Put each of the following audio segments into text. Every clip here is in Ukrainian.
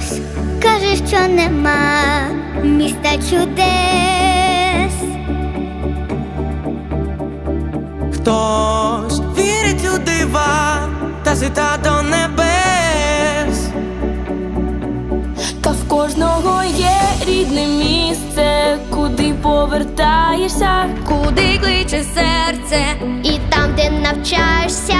хтось каже, що нема міста чудес. Хтось вірить у дива та зита до небес. Та в кожного є рідне місце, куди повертаєшся, Куди кличе серце, І там, де навчаєшся,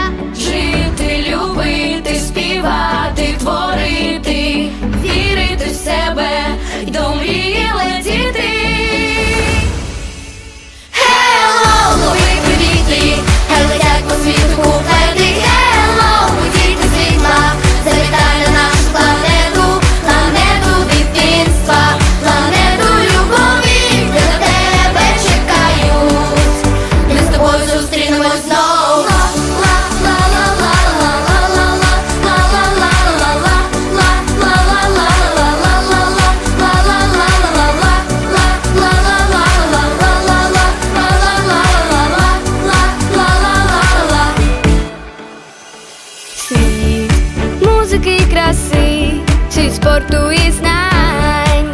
спорту і знань.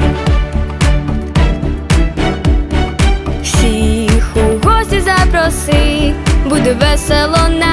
Всіх у гості запроси, буде весело нам.